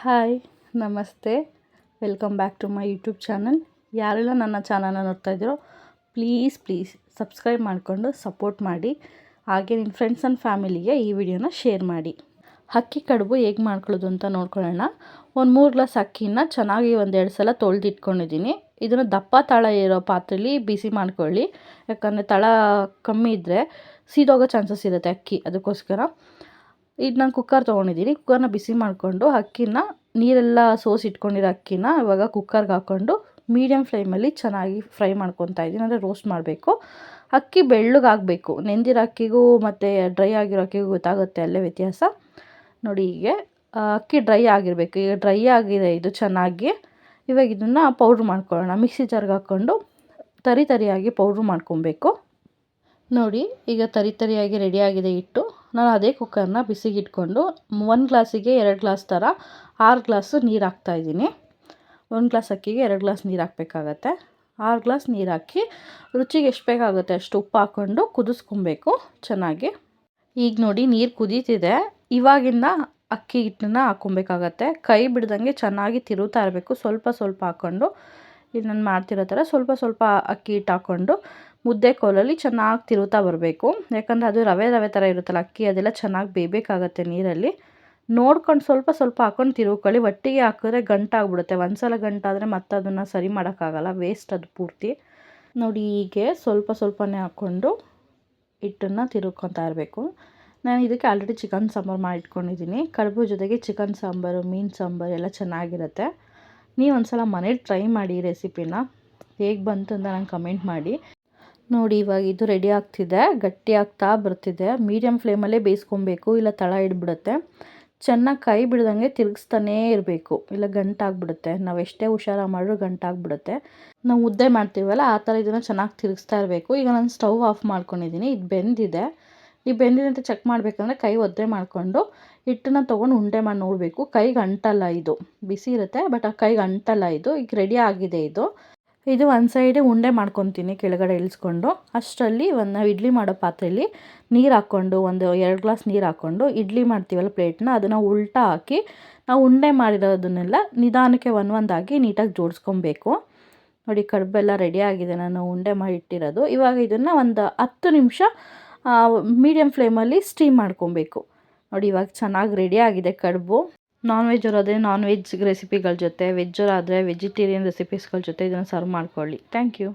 Hi, ನಮಸ್ತೆ. Welcome back to my YouTube channel ಯಾರೆಲ್ಲ ನನ್ನ ಚಾನಲ್ನ ನೋಡ್ತಾ ಇದ್ದೀರೋ ಪ್ಲೀಸ್ ಪ್ಲೀಸ್ ಸಬ್ಸ್ಕ್ರೈಬ್ ಮಾಡಿಕೊಂಡು ಸಪೋರ್ಟ್ ಮಾಡಿ. ಹಾಗೆ ನಿಮ್ಮ ಫ್ರೆಂಡ್ಸ್ ಆ್ಯಂಡ್ ಫ್ಯಾಮಿಲಿಗೆ ಈ ವಿಡಿಯೋನ ಶೇರ್ ಮಾಡಿ. ಅಕ್ಕಿ ಕಡುಬು ಹೇಗೆ ಮಾಡ್ಕೊಳ್ಳೋದು ಅಂತ ನೋಡ್ಕೊಳ್ಳೋಣ. ಒಂದು ಮೂರು ಗ್ಲಾಸ್ ಅಕ್ಕಿನ ಚೆನ್ನಾಗಿ ಒಂದೆರಡು ಸಲ ತೊಳೆದಿಟ್ಕೊಂಡಿದ್ದೀನಿ. ಇದನ್ನು ದಪ್ಪ ತಳ ಇರೋ ಪಾತ್ರೆಲಿ ಬಿಸಿ ಮಾಡ್ಕೊಳ್ಳಿ. ಯಾಕಂದರೆ ತಳ ಕಮ್ಮಿ ಇದ್ದರೆ ಸೀದೋಗೋ ಚಾನ್ಸಸ್ ಇರುತ್ತೆ ಅಕ್ಕಿ. ಅದಕ್ಕೋಸ್ಕರ ಈಗ ನಾನು ಕುಕ್ಕರ್ ತೊಗೊಂಡಿದ್ದೀನಿ. ಕುಕ್ಕರ್ನ ಬಿಸಿ ಮಾಡಿಕೊಂಡು ಅಕ್ಕಿನ ನೀರೆಲ್ಲ ಸೋಸಿಟ್ಕೊಂಡಿರೋ ಅಕ್ಕಿನ ಇವಾಗ ಕುಕ್ಕರ್ಗೆ ಹಾಕ್ಕೊಂಡು ಮೀಡಿಯಮ್ ಫ್ಲೇಮಲ್ಲಿ ಚೆನ್ನಾಗಿ ಫ್ರೈ ಮಾಡ್ಕೊತಾ ಇದ್ದೀನಿ. ಅಂದರೆ ರೋಸ್ಟ್ ಮಾಡಬೇಕು. ಅಕ್ಕಿ ಬೆಳ್ಳಗಾಗಬೇಕು ನೆಂದಿರೋ ಅಕ್ಕಿಗೂ ಮತ್ತು ಡ್ರೈ ಆಗಿರೋ ಅಕ್ಕಿಗೂ ಗೊತ್ತಾಗುತ್ತೆ, ಅಲ್ಲೇ ವ್ಯತ್ಯಾಸ. ನೋಡಿ ಹೀಗೆ ಅಕ್ಕಿ ಡ್ರೈ ಆಗಿರಬೇಕು. ಈಗ ಡ್ರೈ ಆಗಿದೆ, ಇದು ಚೆನ್ನಾಗಿ. ಇವಾಗ ಇದನ್ನು ಪೌಡ್ರ್ ಮಾಡ್ಕೊಳ್ಳೋಣ. ಮಿಕ್ಸಿ ಜಾರ್ಗೆ ಹಾಕ್ಕೊಂಡು ತರಿ ತರಿಯಾಗಿ ಪೌಡ್ರ್ ಮಾಡ್ಕೊಬೇಕು ನೋಡಿ, ಈಗ ತರಿ ತರಿಯಾಗಿ ರೆಡಿಯಾಗಿದೆ ಹಿಟ್ಟು. ನಾನು ಅದೇ ಕುಕ್ಕರ್ನ ಬಿಸಿಗಿಟ್ಕೊಂಡು ಒಂದು ಗ್ಲಾಸಿಗೆ ಎರಡು ಗ್ಲಾಸ್ ಥರ ಆರು ಗ್ಲಾಸು ನೀರು ಹಾಕ್ತಾಯಿದ್ದೀನಿ ಒಂದು ಗ್ಲಾಸ್ ಅಕ್ಕಿಗೆ ಎರಡು ಗ್ಲಾಸ್ ನೀರು ಹಾಕಬೇಕಾಗತ್ತೆ. ಆರು ಗ್ಲಾಸ್ ನೀರು ಹಾಕಿ ರುಚಿಗೆ ಎಷ್ಟು ಬೇಕಾಗುತ್ತೆ ಅಷ್ಟು ಉಪ್ಪು ಹಾಕ್ಕೊಂಡು ಕುದಿಸ್ಕೊಬೇಕು ಚೆನ್ನಾಗಿ. ಈಗ ನೋಡಿ ನೀರು ಕುದೀತಿದೆ. ಇವಾಗಿಂದ ಅಕ್ಕಿ ಹಿಟ್ಟನ್ನ ಹಾಕ್ಕೊಬೇಕಾಗತ್ತೆ. ಕೈ ಬಿಡ್ದಂಗೆ ಚೆನ್ನಾಗಿ ತಿರುತ್ತಾ ಇರಬೇಕು. ಸ್ವಲ್ಪ ಸ್ವಲ್ಪ ಹಾಕ್ಕೊಂಡು ಇದು ನಾನು ಮಾಡ್ತಿರೋ ಥರ ಸ್ವಲ್ಪ ಸ್ವಲ್ಪ ಅಕ್ಕಿ ಹಿಟ್ಟು ಹಾಕ್ಕೊಂಡು ಮುದ್ದೆ ಕೋಲಲ್ಲಿ ಚೆನ್ನಾಗಿ ತಿರುತ್ತಾ ಬರಬೇಕು. ಯಾಕಂದರೆ ಅದು ರವೆ ರವೆ ಥರ ಇರುತ್ತಲ್ಲ, ಅಕ್ಕಿ ಅದೆಲ್ಲ ಚೆನ್ನಾಗಿ ಬೇಯಬೇಕಾಗತ್ತೆ ನೀರಲ್ಲಿ. ನೋಡ್ಕೊಂಡು ಸ್ವಲ್ಪ ಸ್ವಲ್ಪ ಹಾಕ್ಕೊಂಡು ತಿರುವುಕೊಳ್ಳಿ ಒಟ್ಟಿಗೆ ಹಾಕಿದ್ರೆ ಗಂಟಾಗ್ಬಿಡುತ್ತೆ ಒಂದು ಸಲ ಗಂಟಾದರೆ ಮತ್ತೆ ಅದನ್ನು ಸರಿ ಮಾಡೋಕ್ಕಾಗಲ್ಲ. ವೇಸ್ಟ್ ಅದು ಪೂರ್ತಿ. ನೋಡಿ, ಹೀಗೆ ಸ್ವಲ್ಪ ಸ್ವಲ್ಪನೇ ಹಾಕ್ಕೊಂಡು ಹಿಟ್ಟನ್ನು ತಿರುಗ್ಕೊತಾ ಇರಬೇಕು. ನಾನು ಇದಕ್ಕೆ ಆಲ್ರೆಡಿ ಚಿಕನ್ ಸಾಂಬಾರು ಮಾಡಿಟ್ಕೊಂಡಿದ್ದೀನಿ. ಕಡುಬು ಜೊತೆಗೆ ಚಿಕನ್ ಸಾಂಬಾರು, ಮೀನು ಸಾಂಬಾರು ಎಲ್ಲ ಚೆನ್ನಾಗಿರುತ್ತೆ. ನೀವು ಒಂದು ಸಲ ಮನೇಲಿ ಟ್ರೈ ಮಾಡಿ ರೆಸಿಪಿನ ಹೇಗೆ ಬಂತು ಅಂತ ನಂಗೆ ಕಮೆಂಟ್ ಮಾಡಿ. ನೋಡಿ ಇವಾಗ ಇದು ರೆಡಿ ಆಗ್ತಿದೆ, ಗಟ್ಟಿ ಆಗ್ತಾ ಬರ್ತಿದೆ. ಮೀಡಿಯಮ್ ಫ್ಲೇಮಲ್ಲೇ ಬೇಯಿಸ್ಕೊಬೇಕು, ಇಲ್ಲ ತಳ ಇಡ್ಬಿಡುತ್ತೆ. ಚೆನ್ನಾಗಿ ಕೈ ಬಿಡ್ದಂಗೆ ತಿರುಗಿಸ್ತಾನೇ ಇರಬೇಕು. ಇಲ್ಲ ಗಂಟಾಗ್ಬಿಡುತ್ತೆ ನಾವು ಎಷ್ಟೇ ಹುಷಾರ ಮಾಡಿದ್ರು ಗಂಟಾಗ್ಬಿಡುತ್ತೆ ನಾವು ಮುದ್ದೆ ಮಾಡ್ತೀವಲ್ಲ, ಆ ಥರ ಇದನ್ನು ಚೆನ್ನಾಗಿ ತಿರುಗಿಸ್ತಾ ಇರಬೇಕು. ಈಗ ನಾನು ಸ್ಟವ್ ಆಫ್ ಮಾಡ್ಕೊಂಡಿದ್ದೀನಿ ಇದು ಬೆಂದಿದೆ. ಈ ಬೆಂದಿದಂತ ಚೆಕ್ ಮಾಡಬೇಕಂದ್ರೆ ಕೈ ಒದ್ದೆ ಮಾಡಿಕೊಂಡು ಹಿಟ್ಟನ್ನ ತೊಗೊಂಡು ಉಂಡೆ ಮಾಡಿ ನೋಡಬೇಕು. ಕೈಗೆ ಅಂಟಲ್ಲ ಇದು. ಬಿಸಿ ಇರುತ್ತೆ ಬಟ್ ಆ ಕೈಗೆ ಅಂಟಲ್ಲ ಇದು. ಈಗ ರೆಡಿ ಆಗಿದೆ ಇದು. ಇದು ಒಂದು ಸೈಡೆ ಉಂಡೆ ಮಾಡ್ಕೊತೀನಿ ಕೆಳಗಡೆ ಇಳಿಸ್ಕೊಂಡು. ಅಷ್ಟರಲ್ಲಿ ಒಂದು ನಾವು ಇಡ್ಲಿ ಮಾಡೋ ಪಾತ್ರೆಯಲ್ಲಿ ನೀರು ಹಾಕ್ಕೊಂಡು, ಒಂದು ಎರಡು ಗ್ಲಾಸ್ ನೀರು ಹಾಕ್ಕೊಂಡು ಇಡ್ಲಿ ಮಾಡ್ತೀವಲ್ಲ ಪ್ಲೇಟ್ನ ಅದನ್ನು ಉಲ್ಟಾ ಹಾಕಿ ನಾವು ಉಂಡೆ ಮಾಡಿರೋದನ್ನೆಲ್ಲ ನಿಧಾನಕ್ಕೆ ಒಂದು ಒಂದಾಗಿ ನೀಟಾಗಿ ಜೋಡಿಸ್ಕೊಬೇಕು. ನೋಡಿ ಕಡುಬೆಲ್ಲ ರೆಡಿ ಆಗಿದೆ. ನಾನು ಉಂಡೆ ಮಾಡಿ ಇಟ್ಟಿರೋದು. ಇವಾಗ ಇದನ್ನು ಒಂದು ಹತ್ತು ನಿಮಿಷ ಮೀಡಿಯಮ್ ಫ್ಲೇಮಲ್ಲಿ ಸ್ಟೀಮ್ ಮಾಡ್ಕೊಬೇಕು. ನೋಡಿ, ಇವಾಗ ಚೆನ್ನಾಗಿ ರೆಡಿ ಆಗಿದೆ ಕಡುಬು. ನಾನ್ ವೆಜ್ ಅವರಾದರೆ ನಾನ್ ವೆಜ್ ರೆಸಿಪಿಗಳ ಜೊತೆ ವೆಜ್ಜರಾದರೆ ವೆಜಿಟೇರಿಯನ್ ರೆಸಿಪೀಸ್ಗಳ ಜೊತೆ ಇದನ್ನು ಸರ್ವ್ ಮಾಡ್ಕೊಳ್ಳಿ. Thank you